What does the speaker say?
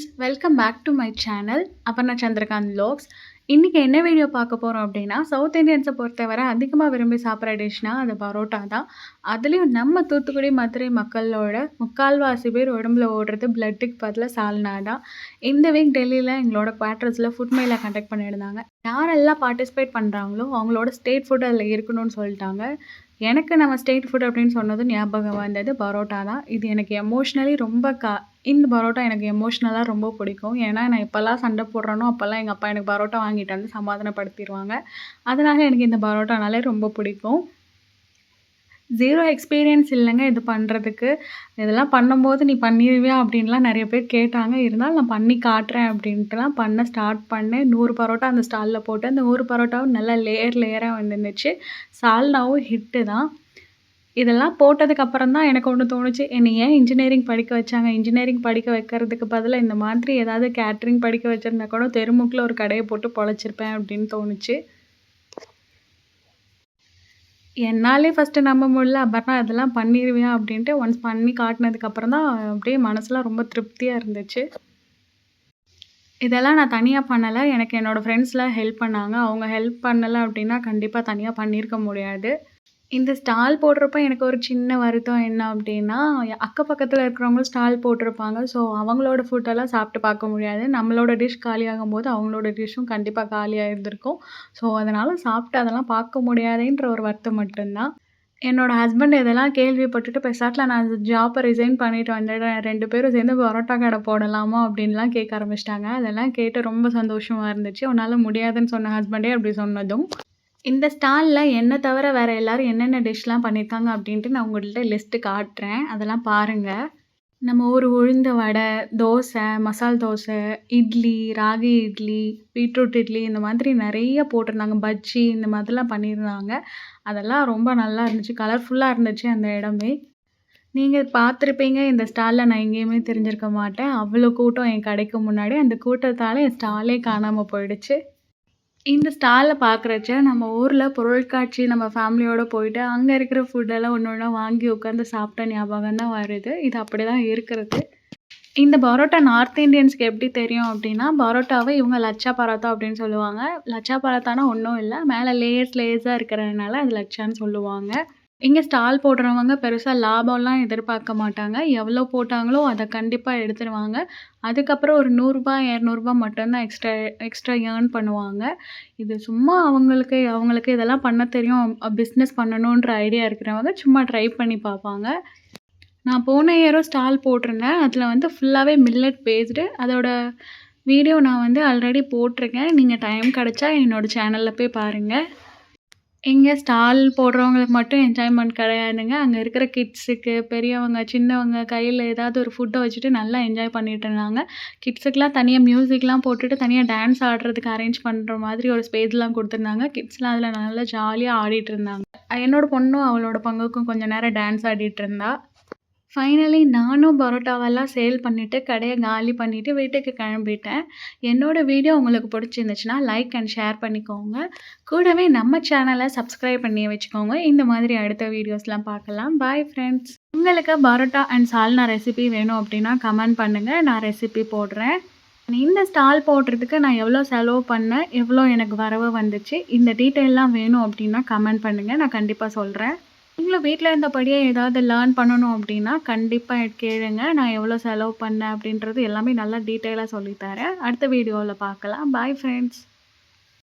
Friends welcome back to my channel Aparna Chandrakant லோக்ஸ் இன்றைக்கி என்ன video பார்க்க போகிறோம் அப்படின்னா சவுத் இந்தியன்ஸை பொறுத்தவரை அதிகமாக விரும்பி சாப்பிட்ற டிஷ்னால் அது பரோட்டா தான். அதுலேயும் நம்ம தூத்துக்குடி மதுரை மக்களோட முக்கால்வாசி பேர் உடம்புல ஓடுறது பிளட்டுக்கு பதிலாக சால்னா தான். இந்த வீக் டெல்லியில் எங்களோட குவார்ட்டர்ஸில் ஃபுட் மேல கண்டக்ட் பண்ணியிருந்தாங்க. யாரெல்லாம் பார்ட்டிசிபேட் பண்ணுறாங்களோ அவங்களோட ஸ்டேட் ஃபுட் அதில் இருக்கணும்னு சொல்லிட்டாங்க. எனக்கு நம்ம ஸ்டேட் ஃபுட் அப்படின்னு சொன்னதும் ஞாபகம் வந்தது பரோட்டா தான். இது எனக்கு எமோஷ்னலி ரொம்ப கா இந்த பரோட்டா எனக்கு எமோஷ்னலாக ரொம்ப பிடிக்கும். ஏன்னா நான் எப்போல்லாம் சண்டை போடுறேனோ அப்போல்லாம் எங்கள் அப்பா எனக்கு பரோட்டா வாங்கிட்டு வந்து சமாதானப்படுத்திடுவாங்க அதனால் எனக்கு இந்த பரோட்டானாலே ரொம்ப பிடிக்கும். ஜீரோ எக்ஸ்பீரியன்ஸ் இல்லைங்க இது பண்ணுறதுக்கு இதெல்லாம் பண்ணும்போது நீ பண்ணிடுவியா அப்படின்லாம் நிறைய பேர் கேட்டாங்க. இருந்தாலும் நான் பண்ணி காட்டுறேன் அப்படின்ட்டுலாம் பண்ண ஸ்டார்ட் பண்ணேன். நூறு பரோட்டா அந்த ஸ்டாலில் போட்டு அந்த நூறு பரோட்டாவும் நல்லா லேயர் லேயராக வந்துருந்துச்சு. சால்னாவும் ஹிட்டு தான். இதெல்லாம் போட்டதுக்கப்புறம் தான் எனக்கு ஒன்று தோணுச்சு. என்னை ஏன் இன்ஜினியரிங் படிக்க வச்சாங்க? இன்ஜினியரிங் படிக்க வைக்கிறதுக்கு பதிலாக இந்த மாதிரி ஏதாவது கேட்ரிங் படிக்க வச்சுருந்தா கூட தெருமுக்கில் ஒரு கடையை போட்டு பொழைச்சிருப்பேன் அப்படின்னு தோணுச்சு. என்னாலே ஃபஸ்ட்டு நம்ப முடியல. அபர்ணா இதெல்லாம் பண்ணிடுவேன் அப்படின்ட்டு ஒன்ஸ் பண்ணி காட்டினதுக்கப்புறம் தான் அப்படியே மனசுலாம் ரொம்ப திருப்தியாக இருந்துச்சு. இதெல்லாம் நான் தனியாக பண்ணலை. எனக்கு என்னோடய ஃப்ரெண்ட்ஸ்லாம் ஹெல்ப் பண்ணாங்க. அவங்க ஹெல்ப் பண்ணலை அப்படின்னா கண்டிப்பாக தனியாக பண்ணியிருக்க முடியாது. இந்த ஸ்டால் போடுறப்ப எனக்கு ஒரு சின்ன வருத்தம் என்ன அப்படின்னா அக்க பக்கத்தில் இருக்கிறவங்களும் ஸ்டால் போட்டிருப்பாங்க. ஸோ அவங்களோட ஃபுட்டெல்லாம் சாப்பிட்டு பார்க்க முடியாது. நம்மளோட டிஷ் காலியாகும் போது அவங்களோட டிஷ்ஷும் கண்டிப்பாக காலியாக இருந்திருக்கும் ஸோ அதனால் சாப்பிட்டு அதெல்லாம் பார்க்க முடியாதுன்ற ஒரு வருத்தம் மட்டும்தான். என்னோடய ஹஸ்பண்ட் இதெல்லாம் கேள்விப்பட்டுட்டு பெசாட்டில் நான் ஜாப்பை ரிசைன் பண்ணிட்டு வந்துடுறேன். ரெண்டு பேரும் சேர்ந்து பரோட்டா கடை போடலாமா? அப்படின்லாம் கேட்க ஆரம்பிச்சிட்டாங்க. அதெல்லாம் கேட்டு ரொம்ப சந்தோஷமாக இருந்துச்சு. உன்னால் முடியாதுன்னு சொன்ன ஹஸ்பண்டே அப்படி சொன்னதும். இந்த ஸ்டாலில் என்னை தவிர வேறு எல்லோரும் என்னென்ன டிஷ்லாம் பண்ணியிருக்காங்க அப்படின்ட்டு நான் உங்கள்கிட்ட லிஸ்ட்டு காட்டுறேன். அதெல்லாம் பாருங்கள் நம்ம ஊர் உளுந்த வடை தோசை மசால் தோசை இட்லி ராகி இட்லி பீட்ரூட் இட்லி இந்த மாதிரி நிறைய போட்டிருந்தாங்க. பஜ்ஜி இந்த மாதிரிலாம் பண்ணியிருந்தாங்க. அதெல்லாம் ரொம்ப நல்லா இருந்துச்சு. கலர்ஃபுல்லாக இருந்துச்சு அந்த இடமே. நீங்கள் பார்த்துருப்பீங்க இந்த ஸ்டாலில் நான் எங்கேயுமே தெரிஞ்சிருக்க மாட்டேன். அவ்வளோ கூட்டம் என் கடைக்கு முன்னாடி. அந்த கூட்டத்தால் என் ஸ்டாலே காணாமல் போயிடுச்சு. இந்த ஸ்டாலில் பார்க்குறச்ச நம்ம ஊரில் பொருட்காட்சி நம்ம ஃபேமிலியோடு போயிட்டு அங்கே இருக்கிற ஃபுட்டெல்லாம் ஒன்று ஒன்றா வாங்கி உட்காந்து சாப்பிட்ட ஞாபகம் தான் வருது. இது அப்படி தான் இருக்கிறது. இந்த பரோட்டா நார்த் இந்தியன்ஸ்க்கு எப்படி தெரியும் அப்படின்னா பரோட்டாவை இவங்க லச்சா பரோட்டா அப்படின்னு சொல்லுவாங்க. லச்சா பரோட்டானா ஒன்றும் இல்லை. மேலே லேயர்ஸ் லேயர்ஸாக இருக்கிறதுனால அது லச்சான்னு சொல்லுவாங்க. இங்கே ஸ்டால் போடுறவங்க பெருசாக லாபம்லாம் எதிர்பார்க்க மாட்டாங்க. எவ்வளோ போட்டாங்களோ அதை கண்டிப்பாக எடுத்துருவாங்க. அதுக்கப்புறம் ஒரு நூறுரூபா இரநூறுபா மட்டும்தான் எக்ஸ்ட்ரா எக்ஸ்ட்ரா ஏர்ன் பண்ணுவாங்க. இது சும்மா அவங்களுக்கு அவங்களுக்கு இதெல்லாம் பண்ண தெரியும். பிஸ்னஸ் பண்ணணுன்ற ஐடியா இருக்கிறவங்க சும்மா ட்ரை பண்ணி பார்ப்பாங்க. நான் போன இயரும் ஸ்டால் போட்டிருந்தேன். அதில் வந்து ஃபுல்லாகவே மில்லட் பேஸ்டு அதோட வீடியோ நான் வந்து ஆல்ரெடி போட்டிருக்கேன். நீங்கள் டைம் கிடச்சா என்னோடய சேனலில் போய் பாருங்கள் இங்கே ஸ்டால் போடுறவங்களுக்கு மட்டும் என்ஜாய்மெண்ட் கிடையாதுங்க. அங்கே இருக்கிற கிட்ஸுக்கு பெரியவங்க சின்னவங்க கையில் ஏதாவது ஒரு ஃபுட்டை வச்சுட்டு நல்லா என்ஜாய் பண்ணிட்டு இருந்தாங்க. கிட்ஸுக்கெலாம் தனியாக மியூசிக்லாம் போட்டுட்டு தனியாக டான்ஸ் ஆடுறதுக்கு அரேஞ்ச் பண்ணுற மாதிரி ஒரு ஸ்பேஸ்லாம் கொடுத்துருந்தாங்க. கிட்ஸ்லாம் அதில் நல்லா ஜாலியாக ஆடிட்டு இருந்தாங்க. என்னோடய பொண்ணும் அவளோட பங்குக்கும் கொஞ்சம் நேரம் டான்ஸ் ஆடிட்டு இருந்தாள் ஃபைனலி நானும் பரோட்டாவெல்லாம் சேல் பண்ணிவிட்டு கடையை காலி பண்ணிவிட்டு வீட்டுக்கு கிளம்பிட்டேன். என்னோடய வீடியோ உங்களுக்கு பிடிச்சிருந்துச்சுன்னா லைக் அண்ட் ஷேர் பண்ணிக்கோங்க. கூடவே நம்ம சேனலை சப்ஸ்கிரைப் பண்ணி வச்சுக்கோங்க. இந்த மாதிரி அடுத்த வீடியோஸ்லாம் பார்க்கலாம். பாய் ஃப்ரெண்ட்ஸ் உங்களுக்கு பரோட்டா அண்ட் சால்னா ரெசிபி வேணும் அப்படின்னா கமெண்ட் பண்ணுங்கள் நான் ரெசிபி போடுறேன். இந்த ஸ்டால் போடுறதுக்கு நான் எவ்வளோ செலவு பண்ணேன் எவ்வளோ எனக்கு வரவு வந்துச்சு இந்த டீட்டெயிலெலாம் வேணும் அப்படின்னா கமெண்ட் பண்ணுங்கள் நான் கண்டிப்பாக சொல்கிறேன் நீங்களும் வீட்டில் இருந்தபடியே ஏதாவது லேர்ன் பண்ணணும் அப்படின்னா கண்டிப்பாக கேளுங்க. நான் எவ்வளோ செலவு பண்ணேன் அப்படின்றது எல்லாமே நல்லா டீட்டெயிலாக சொல்லித்தரேன் அடுத்த வீடியோவில் பார்க்கலாம். Bye friends